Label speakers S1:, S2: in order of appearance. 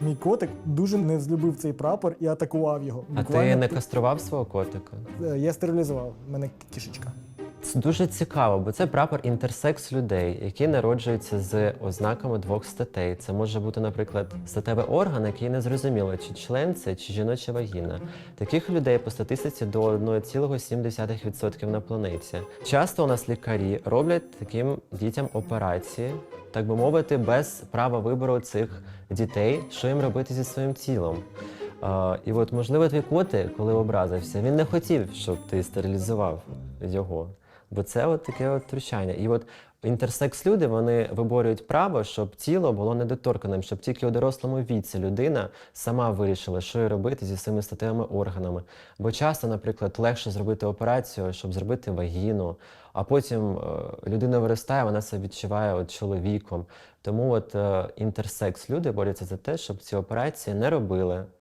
S1: Мій котик дуже не злюбив цей прапор і атакував його.
S2: А ти не кастрував свого котика?
S1: Е, Я стерилізував, У мене кішечка.
S2: Дуже цікаво, бо це прапор інтерсекс людей, які народжуються з ознаками двох статей. Це може бути, наприклад, статевий орган, який не зрозуміло, чи член це, чи жіноча вагіна. Таких людей по статистиці до 1,7% на планеті. Часто у нас лікарі роблять таким дітям операції, так би мовити, без права вибору цих дітей, що їм робити зі своїм тілом. А, і от, можливо, твій котик, коли образився, він не хотів, щоб ти стерилізував його. Бо це от таке от втручання. І от інтерсекс люди вони виборюють право, щоб тіло було недоторканим, щоб тільки у дорослому віці людина сама вирішила, що робити зі своїми статевими органами. Бо часто, наприклад, легше зробити операцію, щоб зробити вагіну, а потім е, людина виростає, вона себе відчуває от чоловіком. Тому от е, інтерсекс люди борються за те, щоб ці операції не робили.